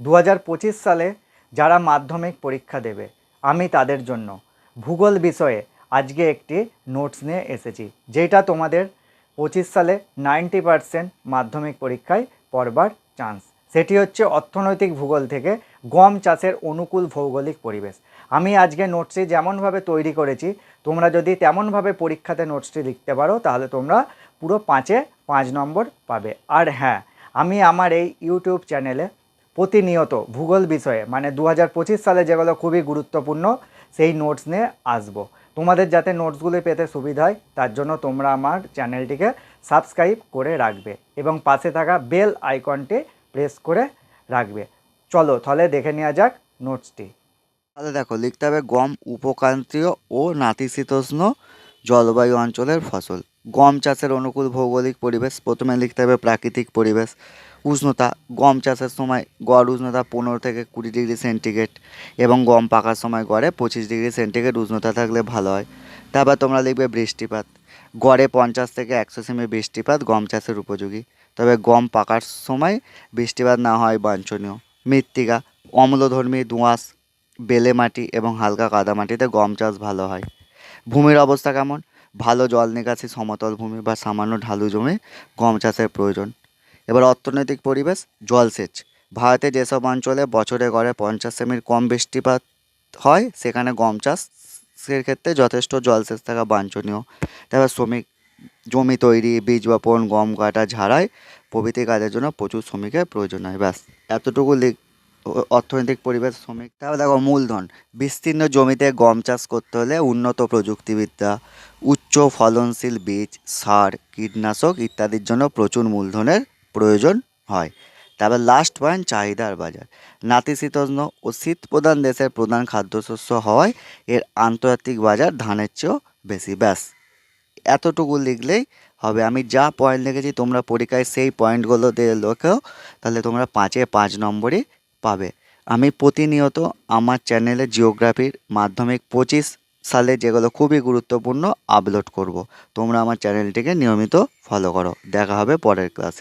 দু হাজার পঁচিশ সালে যারা মাধ্যমিক পরীক্ষা দেবে, আমি তাদের জন্য ভূগোল বিষয়ে আজকে একটি নোটস নিয়ে এসেছি, যেটা তোমাদের পঁচিশ সালে নাইনটি পারসেন্ট মাধ্যমিক পরীক্ষায় পড়বার চান্স সেটি হচ্ছে অর্থনৈতিক ভূগোল থেকে গম চাষের অনুকূল ভৌগোলিক পরিবেশ। আমি আজকে নোটসটি যেমনভাবে তৈরি করেছি, তোমরা যদি তেমনভাবে পরীক্ষাতে নোটসটি লিখতে পারো, তাহলে তোমরা পুরো পাঁচে পাঁচ নম্বর পাবে। আর হ্যাঁ আমি আমার এই ইউটিউব চ্যানেলে প্রতিনিয়ত ভূগোল বিষয়ে মানে দু হাজার পঁচিশ সালে যেগুলো খুবই গুরুত্বপূর্ণ, সেই নোটস নিয়ে আসব। তোমাদের যাতে নোটসগুলি পেতে সুবিধা হয়, তার জন্য তোমরা আমার চ্যানেলটিকে সাবস্ক্রাইব করে রাখবে এবং পাশে থাকা বেল আইকনটি প্রেস করে রাখবে। চলো তাহলে দেখে নেওয়া যাক নোটসটি তাহলে দেখো, লিখতে হবে গম উপক্রান্তীয় ও নাতিশীতোষ্ণ জলবায়ু অঞ্চলের ফসল। গম চাষের অনুকূল ভৌগোলিক পরিবেশ, প্রথমে লিখতে হবে প্রাকৃতিক পরিবেশ। উষ্ণতা, গম চাষের সময় গড় উষ্ণতা পনেরো থেকে কুড়ি ডিগ্রি সেন্টিগ্রেড এবং গম পাকার সময় গড়ে পঁচিশ ডিগ্রি সেন্টিগ্রেড উষ্ণতা থাকলে ভালো হয়। তারপর তোমরা লিখবে বৃষ্টিপাত। গড়ে পঞ্চাশ থেকে একশো সেমি বৃষ্টিপাত গম চাষের উপযোগী। তবে গম পাকার সময় বৃষ্টিপাত না হয় বাঞ্ছনীয়। মৃত্তিকা, অম্লধর্মী দোঁয়াশ বেলে মাটি এবং হালকা কাদা মাটিতে গম চাষ ভালো হয়। ভূমির অবস্থা কেমন? ভালো জল নিকাশি, সমতল ভূমি বা সামান্য ঢালু জমি গম চাষের প্রয়োজন। এবার অর্থনৈতিক পরিবেশ জলসেচ ভারতে যেসব অঞ্চলে বছরে গড়ে পঞ্চাশ সেমির কম বৃষ্টিপাত হয়, সেখানে গম চাষের ক্ষেত্রে যথেষ্ট জলসেচ থাকা বাঞ্ছনীয়। তারপর শ্রমিক, জমি তৈরি, বীজ বপন, গম কাটা, ঝাড়াই প্রভৃতি কাজের জন্য প্রচুর শ্রমিকের প্রয়োজন হয়, ব্যাস। এতটুকু অর্থনৈতিক পরিবেশ, শ্রমিক, তারপর দেখো মূলধন। বিস্তীর্ণ জমিতে গম চাষ করতে হলে উন্নত প্রযুক্তিবিদ্যা, উচ্চ ফলনশীল বীজ, সার, কীটনাশক ইত্যাদির জন্য প্রচুর মূলধনের প্রয়োজন হয়। তারপর লাস্ট পয়েন্ট চাহিদার বাজার। নাতিশীতোষ্ণ ও শীত প্রধান দেশের প্রধান খাদ্যশস্য হওয়ায় এর আন্তর্জাতিক বাজার ধানের চেয়েও বেশি। ব্যাস, এতটুকু লিখলেই হবে। আমি যা পয়েন্ট লিখেছি, তোমরা পরীক্ষায় সেই পয়েন্টগুলো দিয়ে লেখো তাহলে তোমরা পাঁচে পাঁচ নম্বরই পাবে। আমি প্রতিনিয়ত আমার চ্যানেলে জিওগ্রাফির মাধ্যমিক পঁচিশ সালে যেগুলো খুবই গুরুত্বপূর্ণ আপলোড করব। তোমরা আমার চ্যানেলটিকে নিয়মিত ফলো করো। দেখা হবে পরের ক্লাসে